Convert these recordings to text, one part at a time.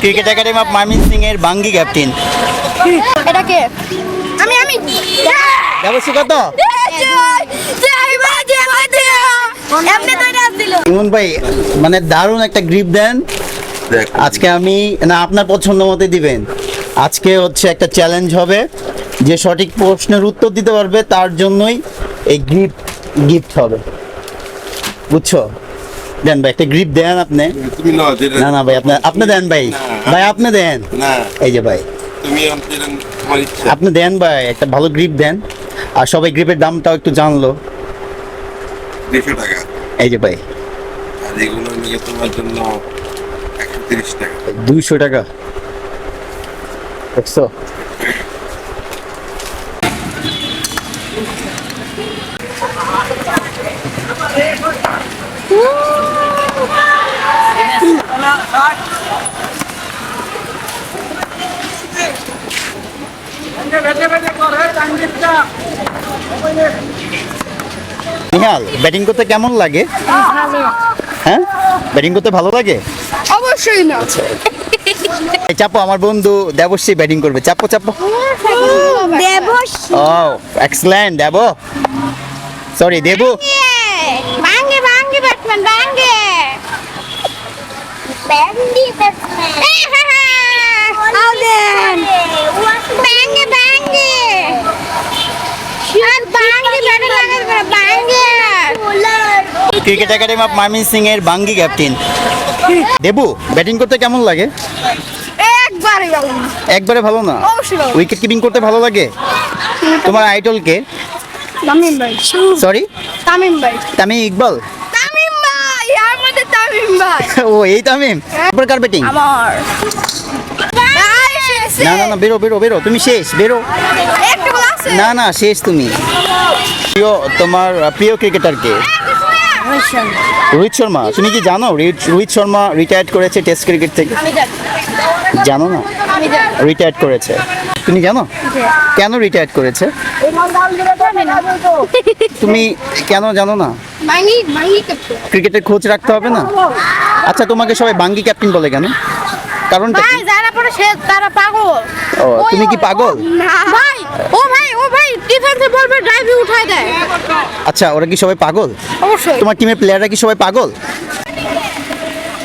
Cricket academy of Mymensingh এর বাঙ্গি captain এটা কে? আমি আমি। ব্যবস্থা কত? ইমন ভাই মানে দারুণ একটা গ্রিপ দেন। আজকে আমি না আপনার পছন্দ মতো দিবেন। আজকে হচ্ছে একটা চ্যালেঞ্জ হবে। যে সঠিক প্রশ্নের উত্তর দিতে পারবে তার জন্যই এই গ্রিপ গিফট হবে। বুঝছ? দেন ভাই একটা গ্রিপ দেন আপনি। তুমি না না ভাই আপনি আপনি দেন ভাই। ভাই আপনি দেন। না। এই যে ভাই। তুমি আপনি দেন ভাই একটা ভালো গ্রিপ দেন। আর সবাই গ্রিপের দামটাও একটু জানলো। দেড়শো টাকা। এই যে ভাই। আর এগুলো নিয়ে তোমার জন্য একশো তিরিশ টাকা। দুইশো টাকা। দেখছ? নিহাল ব্যাটিং করতে কেমন লাগে? হ্যাঁ? ব্যাটিং করতে ভালো লাগে? অবশ্যই না। এই চাপো আমার বন্ধু দেবশ্রী ব্যাটিং করবে। চাপো চাপো। দেবস ও এক্সেলেন্ট দেব। সরি দেবু। ভাঙ্গে ভাঙ্গে ব্যাটম্যান ভাঙ্গে ব্যান্ডি ব্যাটম্যান আউদেন ভাঙ্গে ভাঙ্গে আর ভাঙ্গে ব্যাটে লাগে ভাঙ্গে cricket academy of Mymensingh এর বাঙ্গি ক্যাপ্টেন দেবু ব্যাটিং করতে কেমন লাগে? একবারে ভালো না। একবারে ভালো না? উইকেট কিপিং করতে ভালো লাগে? তোমার আইডল কে? তামিম ভাই। সরি তামিম ভাই। তামিম ইকবাল? তামিম ভাই আমাদের তামিম ভাই। ও এই তামিম? তারপর কার ব্যাটিং আমার। না না না বেরো বেরো বেরো তুমি শেষ বেরো। না না শেষ তুমি। প্রিয় তোমার প্রিয় ক্রিকেটার কে? রোহিত শর্মা। তুমি কি জানো? রোহিত শর্মা রিটায়ার্ড করেছে টেস্ট ক্রিকেট থেকে। জানো। না? রিটায়ার্ড করেছে। তুমি জানো? কেন রিটায়ার্ড করেছে? তুমি কেন জানো না? ক্রিকেটের খোঁজ রাখতে হবে না? আচ্ছা তোমাকে সবাই বাঙ্গি ক্যাপ্টেন বলে কেন? কারণটা যারা পরে সে তারা পাগল। ও তুমি কি পাগল? না। ও ভাই ও ভাই ডিফেন্সে বলবে ড্রাইভে উঠায় দেয়। আচ্ছা ওরা কি সবাই পাগল? অবশ্যই। তোমার টিমের প্লেয়াররা কি সবাই পাগল?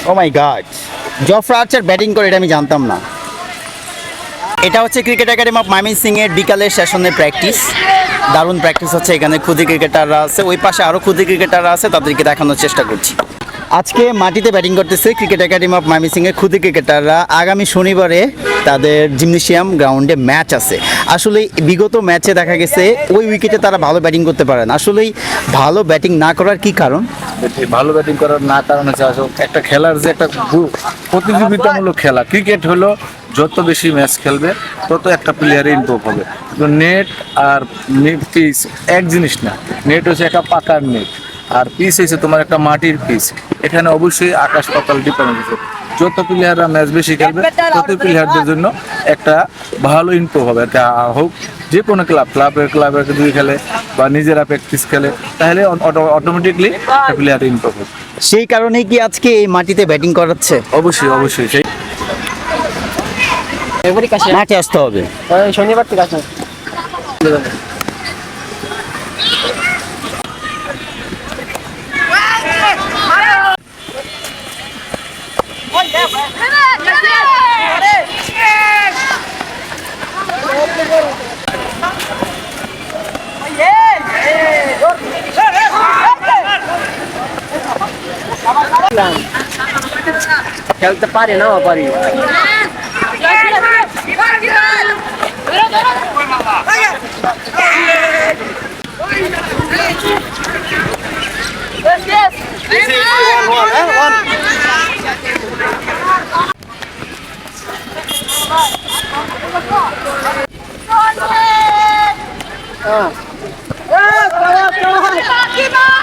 ও my god Jofra Archer batting করে এটা আমি জানতাম না। এটা হচ্ছে cricket academy of Mymensingh এর বিকালের সেশনের প্র্যাকটিস দারুণ প্র্যাকটিস হচ্ছে এখানে। ক্ষুদি ক্রিকেটাররা আছে। ওই পাশে আরও খুদি ক্রিকেটাররা আছে তাদেরকে দেখানোর চেষ্টা করছি। আজকে মাটিতে ব্যাটিং করতেছে cricket academy of Mymensingh এর ক্রিকেটাররা আগামী শনিবারে তাদের জিমনেশিয়াম গ্রাউন্ডে ম্যাচ আছে। আসলে বিগত ম্যাচে দেখা গেছে, ওই উইকেটে তারা ভালো ব্যাটিং করতে পারেন আসলেই ভালো ব্যাটিং না করার কি কারণ? ভালো ব্যাটিং করার না কারণ হচ্ছে একটা খেলার যে একটা প্রতিযোগিতামূলক খেলা। ক্রিকেট হলো যত বেশি ম্যাচ খেলবে, তত একটা প্লেয়ারে ইমপ্রুভ হবে। নেট আর পিচ এক জিনিস না। নেট হচ্ছে একটা পাকার নেট আর পিস হয়েছে তোমার একটা মাটির পিস এখানে অবশ্যই আকাশ পাতাল ডিফারেন্স আছে। যত প্লেয়াররা ম্যাচ বেশি খেলবে তত প্লেয়ারদের জন্য একটা ভালো ইমপ্রুভ হবে। এটা হোক যে কোনো ক্লাব ক্লাবের ক্লাবের যদি খেলে বা নিজেরা প্র্যাকটিস খেলে তাহলে অটোমেটিকলি প্লেয়ার ইমপ্রুভ হবে। সেই কারণেই কি আজকে এই মাটিতে ব্যাটিং করাচ্ছে? অবশ্যই অবশ্যই। সেই মাঠে আসতে হবে। শনিবার থেকে আসলাম খেলতে পারি না পারি Ah. Ah, para, para.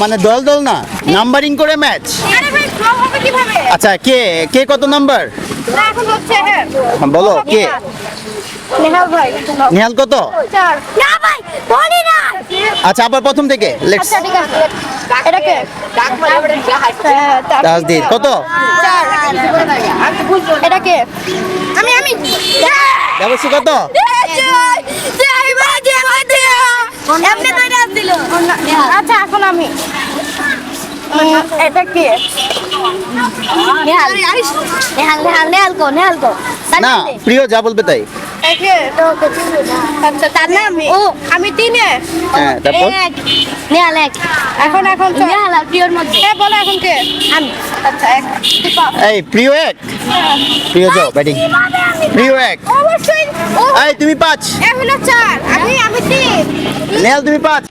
মানে দল দল না নাম্বারিং করে ম্যাচ আচ্ছা কে কে কত নাম্বার হ্যাঁ। বলো কে? নেহাল। কত? আচ্ছা আবার প্রথম থেকে। লেটস ঠিক আছে। এটা কে? ডাক তার- তাজদিদ কত? এটা কে? আমি আমি। দেবশ্রী কত? আচ্ছা এখন আমি। এটা কে? নেহাল নেহাল নেহাল নেহাল কো নেহাল কো। না প্রিয় যা বলবে তাই। আচ্ছা তার নাম? ও আমি তিনে? হ্যাঁ তারপর? এক নেহাল এক। এখন এখন চল। নেহাল আর প্রিয়র মধ্যে। হ্যাঁ বলো এখন কে? আমি। আচ্ছা এক এই প্রিয় এক। প্রিয় যাও ব্যাটিং। প্রিয় এক। অবশ্যই ও। এই তুমি পাঁচ। এখন চার। আমি আমি তিন। নেহাল তুমি পাঁচ।